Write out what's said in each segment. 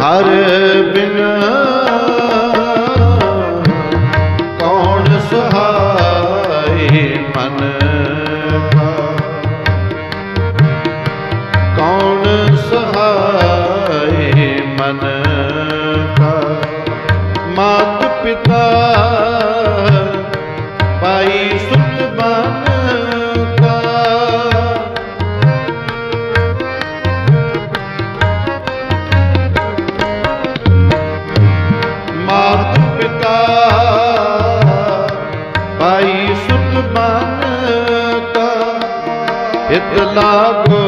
ਹਰ ਬਿਨ ਹਿਤ ਲਾਗੋ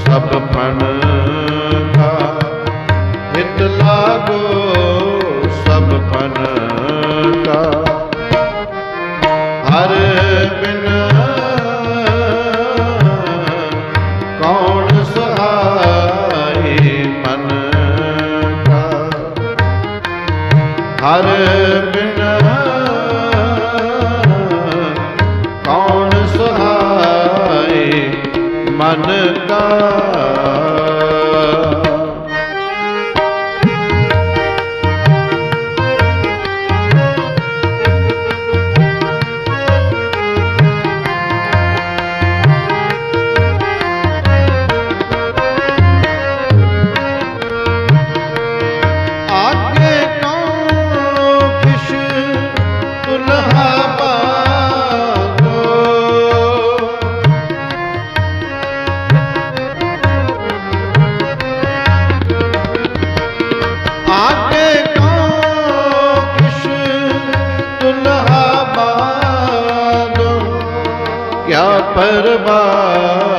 ਸਭ ਪਣ ਕਾ ਹਿਤ ਲਾਗੋ ਮਨ ਕਾ ਕਿਆ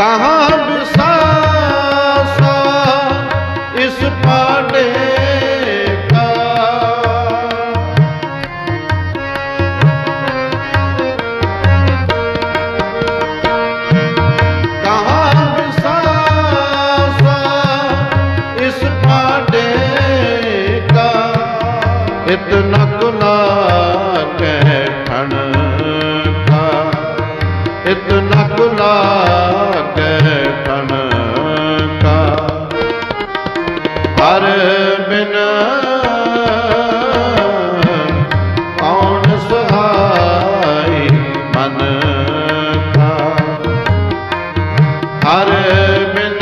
ਕਹਾਂ ਵਿਸਾਸਾ ਇਸ ਪਾੜੇ ਇਤਨਾ ਗੁਨਾਹ ਕਹਿ ਠਣ ਇਤਨਾ ਕੁਲਾ ਕੈ ਤਨ ਕਾ। ਹਰ ਬਿਨ ਕੌਣ ਸੁਹਾਈ ਮਨ ਕਾ। ਹਰ ਬਿਨ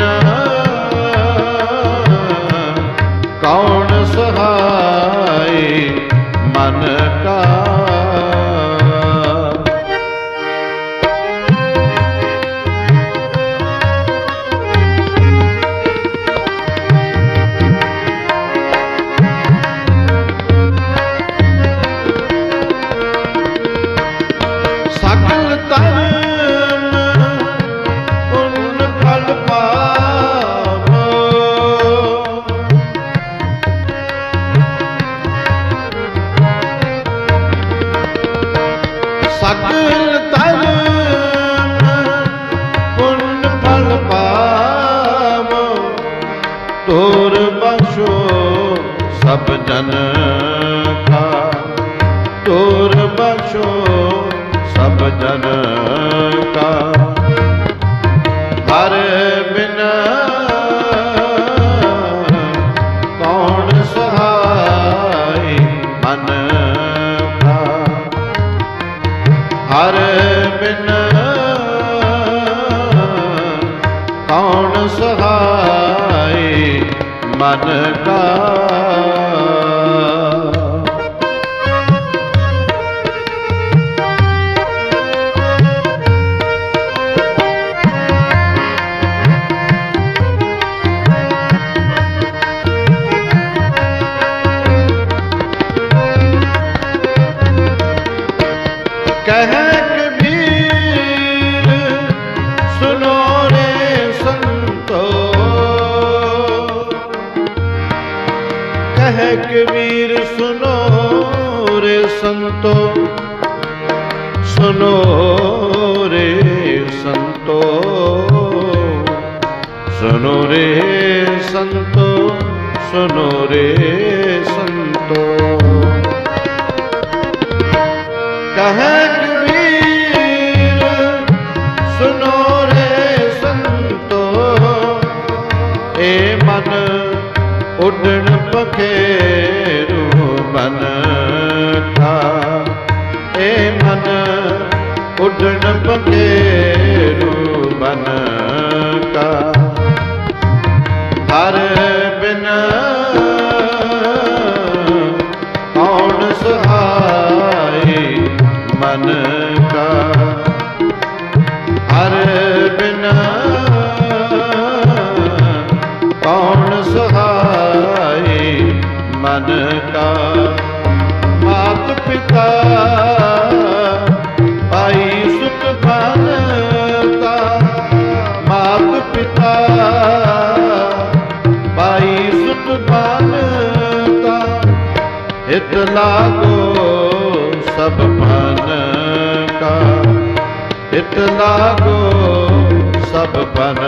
ਕੌਣ ਸੁਹਾਈ ਮਨ ਤੋਰ ਬਖਸ਼ੋ ਸਭ ਜਨ ਕਾ ਤੋਰ ਬਖਸ਼ੋ ਸਭ ਜਨ ਕਾ ਕੌਣ ਸਹਾਈ ਮਨ ਕਾ ਕਹਿ ਕਬੀਰ ਸੁਨੋ ਰੇ ਸੰਤੋ। ਸੁਨੋ ਰੇ ਸੰਤੋ। ਸੁਨੋ ਰੇ ਸੰਤੋ ਸੁਨੋ ਰੇ ਉੱਡਣ ਪਖੇਰੂ ਮਨ ਕਾ। ਹਰ ਬਿਨ ਕੌਣ ਸਹਾਈ ਮਨ ਹਿਤ ਲਾਗੋ ਸਭ ਮਨ ਕਾ। ਹਿਤ ਲਾਗੋ ਸਭ ਬਨ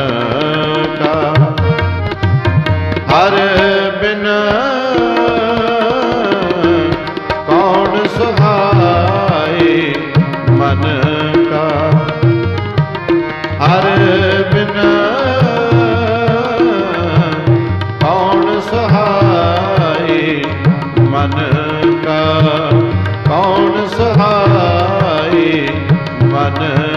ਕਾ। ਹਰ ਕਾ ਕੌਣ ਸਹਾਈ ਮਨ